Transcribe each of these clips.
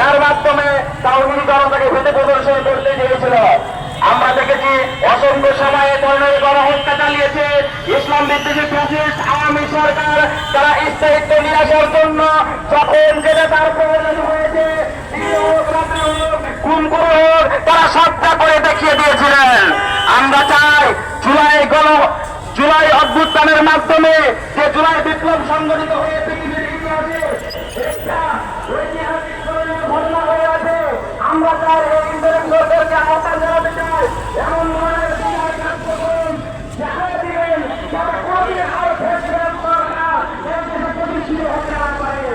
এর মাধ্যমে তাওহিদি জনতাকে ভেতরে প্রদর্শন করতে চেয়েছিল আমরা দেখেছি অসংখ্য সময়ে তরুণের গণহত্যা চালিয়েছে ইসলাম বিদ্বেষী ফ্যাসিস্ট আওয়ামী সরকার। তারা স্থায়িত্ব নিয়ে আসার জন্য যখন যেটা তার প্রয়োজন হয়েছে খুন করে তারা সবটা করে দেখিয়ে দিয়েছিলেন। আমরা চাই জুলাই গণ, জুলাই অভ্যুত্থানের মাধ্যমে যে জুলাই বিপ্লব সংগঠিত হয়ে পৃথিবীর ইতিহাসে একটা ঐতিহাসিক স্মরণীয় ঘটনা হয়ে আছে আমরা চাই এই ইন্টারিম সরকারকে আহ্বান জানাতে চাই এমন ধরনের জুলাই কার্যক্রম দেখায় দিবেন যাতে কোনোদিন আর ফেসবুক সরকার এই দেশে প্রতিষ্ঠিত হতে না পারে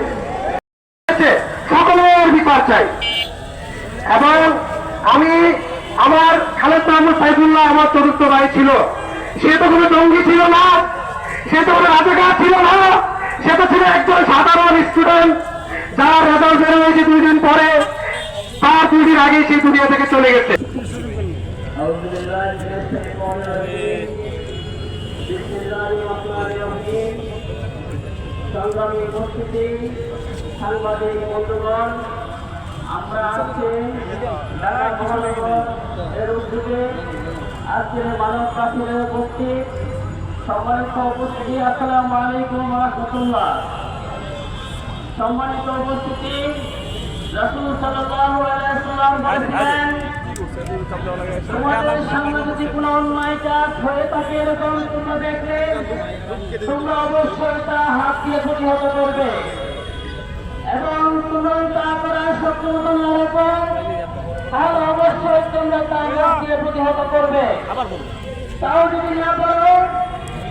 সকলের বিচার চাই। এবং আমি আমার খালেদ মাহমুদ সাইফুল্লাহ আমার চতুর্থ ভাই ছিল। সে তো কোনো জঙ্গি ছিল না। সে তো কোনো রাজাকার ছিল না। সে তো ছিল একজন সাধারণ স্টুডেন্ট যার রেজাল্ট বেরো হয়েছে দুই দিন পরে, তার দুই দিন আগেই সেই দুনিয়া থেকে চলে গেছে। সাংবাদিক বন্ধুগণ আমরা আজকে এর উদ্যোগে আজকের মানব প্রাচীরে উপস্থিত। সম্মানিত উপস্থিতি আসসালামু আলাইকুম রহমতুল্লাহ। সম্মানিত উপস্থিতি রাসূল সাল্লাল্লাহু আলাইহি সাল্লাম বলেছিলেন তোমাদের সামনে যদি কোনো অন্যায় কাজ হয়ে থাকে এরকম তোমরা দেখলে তোমরা অবশ্যই তা হাত দিয়ে প্রতিহত করবে। অবশ্যই তোমরা তা হাত দিয়ে প্রতিহত করবে। তাও যদি না পারো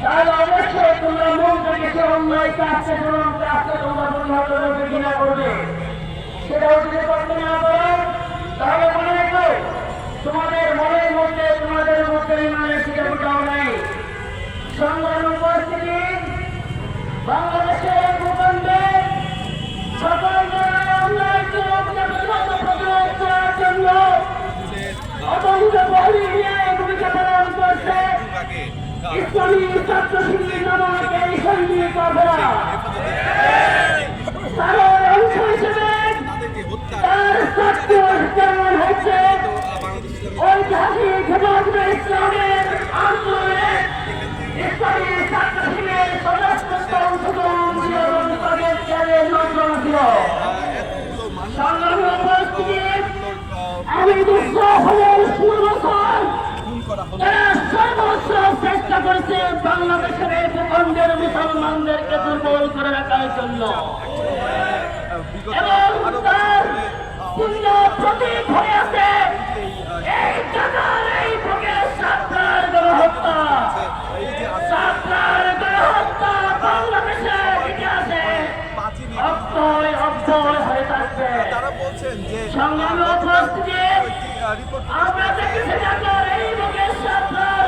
তাহলে অবশ্যই তোমরা মন থেকে সে অন্যায় কাজকে কোনো কাজকে তোমরা প্রতিহত করবে কিনা করবে। সেটাও যদি ইসলামী ছাত্র শিল্পী নামক এই অংশ হিসেবে তার ছাত্র ঐতিহাসিক হেফাজতে ইসলামের চেষ্টা বাংলাদেশের এই ভূখণ্ডের মুসলমানদেরকে দুর্বল করে রাখার জন্য এবং তার পূর্ণ প্রতীক হয়ে আছে এই জায়গার এই ভোগের সাতটার গণহত্যা। সাতটার গণহত্যা বাংলাদেশের ইতিহাসে অক্ষয় অক্ষয় হয়ে থাকবে। তারা বলছেন যে সংগ্রামী উপস্থিতি আমরা দেখেছি এই ভোগের সাতটার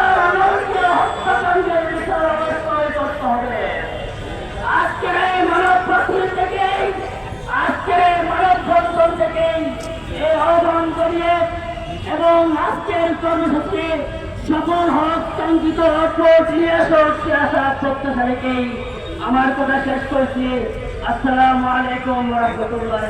আজকের কর্মসূচি সফল হক কাঙ্ক্ষিত রেখেই আমার কথা শেষ করছি। আসসালামু আলাইকুম রহমতুল্লাহ